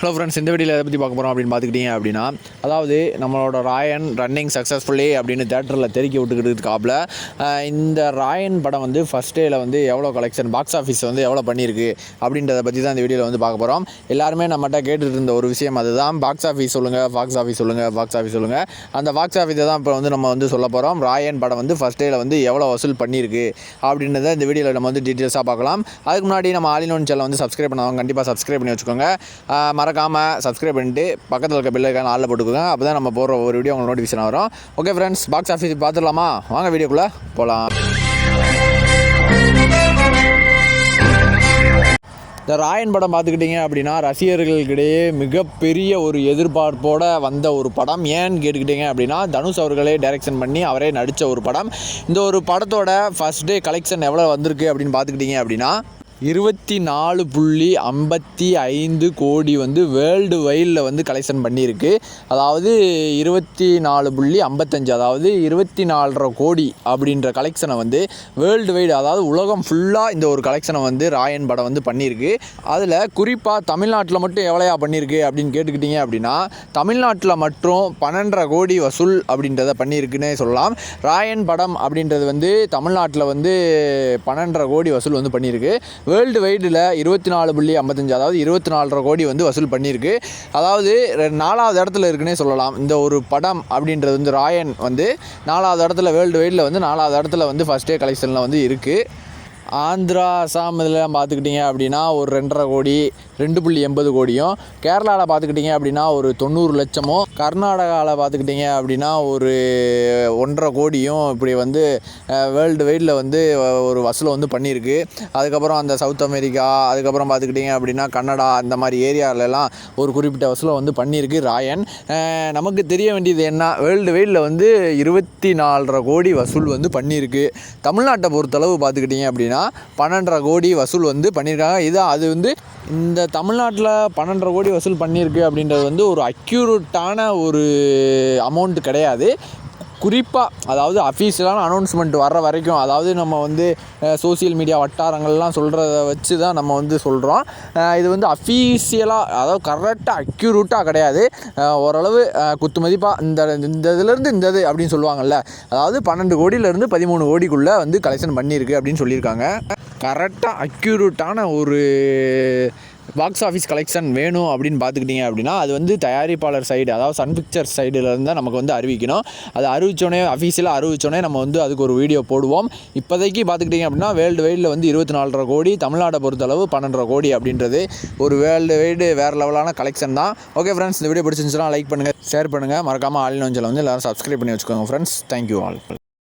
Hello friends இந்த வீடியோவில் எதை பற்றி பார்க்க போகிறோம் அப்படின்னு பார்த்துக்கிட்டீங்க அப்படின்னா அதாவது நம்மளோட ராயன் ரன்னிங் சக்ஸஸ்ஃபுல்லி அப்படின்னு தேட்டரில் தெருக்கி விட்டுக்கிட்டு இருக்காப்புல இந்த ராயன் படம் வந்து ஃபஸ்ட் டேயில் வந்து எவ்வளோ கலெக்ஷன் பாக்ஸ் ஆஃபீஸ் வந்து எவ்வளோ பண்ணியிருக்கு அப்படின்றத பற்றி தான் இந்த வீடியோவில் வந்து பார்க்க போகிறோம் எல்லாருமே நம்மகிட்ட கேட்டுட்டு இருந்த ஒரு விஷயம் அதுதான் பாக்ஸ் ஆஃபீஸ் சொல்லுங்கள் பாக்ஸ் ஆஃபீஸ் சொல்லுங்கள் பாக்ஸ் ஆஃபீஸ் சொல்லுங்கள் அந்த பாக்ஸ் ஆஃபீஸை தான் இப்போ வந்து நம்ம வந்து சொல்ல போகிறோம் ராயன் படம் வந்து ஃபஸ்ட் டேயில் வந்து எவ்வளோ வசூல் பண்ணியிருக்கு அப்படின்றத இந்த வீடியோவில் நம்ம வந்து டீட்டெயில்ஸாக பார்க்கலாம். அதுக்கு முன்னாடி நம்ம ஆலினோன் சேனல் வந்து சப்ஸ்கிரைப் பண்ணவங்க கண்டிப்பாக சப்ஸ்கிரைப் பண்ணி வச்சுக்கோங்க. ஆஹ் மறக்காமல் சப்ஸ்கிரைப் பண்ணிட்டு பக்கத்தில் இருக்க பில்லுக்கான ஆளில் போட்டுக்கோங்க. அப்போ தான் நம்ம போகிற ஒரு வீடியோ உங்களுக்கு நோட்டிஃபிகேஷன் வரும். ஓகே ஃப்ரெண்ட்ஸ் பாக்ஸ் ஆஃபீஸ் பார்த்துடலாமா? வாங்க வீடியோக்குள்ளே போகலாம் இந்த ராயன் படம் பார்த்துக்கிட்டிங்க அப்படின்னா ரசிகர்களுக்கிடையே மிகப்பெரிய ஒரு எதிர்பார்ப்போட வந்த ஒரு படம். ஏன்னு கேட்டுக்கிட்டிங்க அப்படின்னா தனுஷ் அவர்களே டைரக்ஷன் பண்ணி அவரே நடித்த ஒரு படம். இந்த ஒரு படத்தோட ஃபஸ்ட் டே கலெக்ஷன் எவ்வளோ வந்திருக்கு அப்படின்னு பார்த்துக்கிட்டிங்க அப்படின்னா இருபத்தி நாலு புள்ளி ஐம்பத்தி ஐந்து கோடி வந்து வேர்ல்டு வைடில் வந்து கலெக்ஷன் பண்ணியிருக்கு. அதாவது இருபத்தி நாலு புள்ளி ஐம்பத்தஞ்சு அதாவது இருபத்தி நாலரை கோடி அப்படின்ற கலெக்ஷனை வந்து வேர்ல்டு வைடு அதாவது உலகம் ஃபுல்லாக இந்த ஒரு கலெக்ஷனை வந்து ராயன் படம் வந்து பண்ணியிருக்கு. அதில் குறிப்பாக தமிழ்நாட்டில் மட்டும் எவ்வளையா பண்ணியிருக்கு அப்படின்னு கேட்டுக்கிட்டிங்க அப்படின்னா தமிழ்நாட்டில் மட்டும் பன்னெண்டரை கோடி வசூல் அப்படின்றத பண்ணியிருக்குன்னே சொல்லலாம். ராயன் படம் அப்படின்றது வந்து தமிழ்நாட்டில் வந்து பன்னெண்டரை கோடி வசூல் வந்து பண்ணியிருக்கு. வேர்ல்டு வைடில் இருபத்தி நாலு புள்ளி ஐம்பத்தஞ்சு அதாவது இருபத்தி நாலரை கோடி வந்து வசூல் பண்ணியிருக்கு. அதாவது நாலாவது இடத்துல இருக்குன்னே சொல்லலாம். இந்த ஒரு படம் அப்படின்றது வந்து ராயன் வந்து நாலாவது இடத்துல வேர்ல்டு வைடில் வந்து நாலாவது இடத்துல வந்து ஃபஸ்ட் டே கலெக்ஷனில் வந்து இருக்குது ஆந்திரா அசாம் இதெல்லாம் பார்த்துக்கிட்டிங்க அப்படின்னா ஒரு ரெண்டரை கோடி ரெண்டு புள்ளி எண்பது கோடியும். கேரளாவில் பார்த்துக்கிட்டிங்க அப்படின்னா ஒரு தொண்ணூறு லட்சமும் கர்நாடகாவில் பார்த்துக்கிட்டிங்க அப்படின்னா ஒரு ஒன்றரை கோடியும் இப்படி வந்து வேர்ல்டு வைடில் வந்து ஒரு வசூலை வந்து பண்ணியிருக்கு. அதுக்கப்புறம் அந்த சவுத் அமெரிக்கா அதுக்கப்புறம் பார்த்துக்கிட்டிங்க அப்படின்னா கன்னடா அந்த மாதிரி ஏரியாவிலலாம் ஒரு குறிப்பிட்ட வசூலை வந்து பண்ணியிருக்கு ராயன். நமக்கு தெரிய வேண்டியது என்ன? வேர்ல்டு வைடில் வந்து இருபத்தி நாலரை கோடி வசூல் வந்து பண்ணியிருக்கு. தமிழ்நாட்டை பொறுத்தளவு பார்த்துக்கிட்டிங்க அப்படின்னா பன்னெண்டரை கோடி வசூல் வந்து பண்ணியிருக்காங்க. இது அது வந்து இந்த தமிழ்நாட்டில் பன்னெண்டரை கோடி வசூல் பண்ணியிருக்கு அப்படின்றது வந்து ஒரு அக்யூரேட்டான ஒரு அமௌண்ட் கிடையாது. குறிப்பாக அதாவது அஃபீஷியலான அனௌன்ஸ்மெண்ட் வர்ற வரைக்கும் அதாவது நம்ம வந்து சோஷியல் மீடியா வட்டாரங்கள்லாம் சொல்கிறத வச்சு தான் நம்ம வந்து சொல்கிறோம் இது வந்து அஃபீஷியலாக அதாவது கரெக்டாக அக்யூரூட்டாக கிடையாது. ஓரளவு குத்து மதிப்பாக இந்த இந்த இதுலேருந்து இந்த இது அப்படின்னு சொல்லுவாங்கள்ல அதாவது பன்னெண்டு கோடியிலேருந்து பதிமூணு கோடிக்குள்ளே வந்து கலெக்ஷன் பண்ணியிருக்கு அப்படின்னு சொல்லியிருக்காங்க. கரெக்டாக அக்யூரூட்டான ஒரு பாக்ஸ் ஆஃபீஸ் கலெக்ஷன் வேணும் அப்படின்னு பார்த்துக்கிட்டிங்க அப்படின்னா அது வந்து தயாரிப்பாளர் சைடு அதாவது சன் பிக்சர்ஸ் சைடில் தான் நமக்கு வந்து அறிவிக்கணும். அது அறிவிச்சோடனே அஃபீஷியலாக அறிவிச்சோடனே நம்ம வந்து அதுக்கு ஒரு வீடியோ போடுவோம். இப்போதைக்கு பார்த்துக்கிட்டிங்க அப்படின்னா வேர்ல்டு வைடில் வந்து இருபத்தி நாலரை கோடி தமிழ்நாட்டை பொறுத்தளவு பன்னெண்டரை கோடி அப்படின்றது ஒரு வேர்ல்டு வைடு வேறு லெவலான கலெக்ஷன் தான். ஓகே ஃப்ரெண்ட்ஸ் இந்த வீடியோ பிடிச்சிருந்துச்சுன்னா லைக் பண்ணுங்கள் ஷேர் பண்ணுங்கள் மறக்காமல் ஆல் வந்து எல்லோரும் சப்ஸ்கிரைப் பண்ணி வச்சுக்கோங்க ஃப்ரெண்ட்ஸ் தேங்க்யூ ஆல்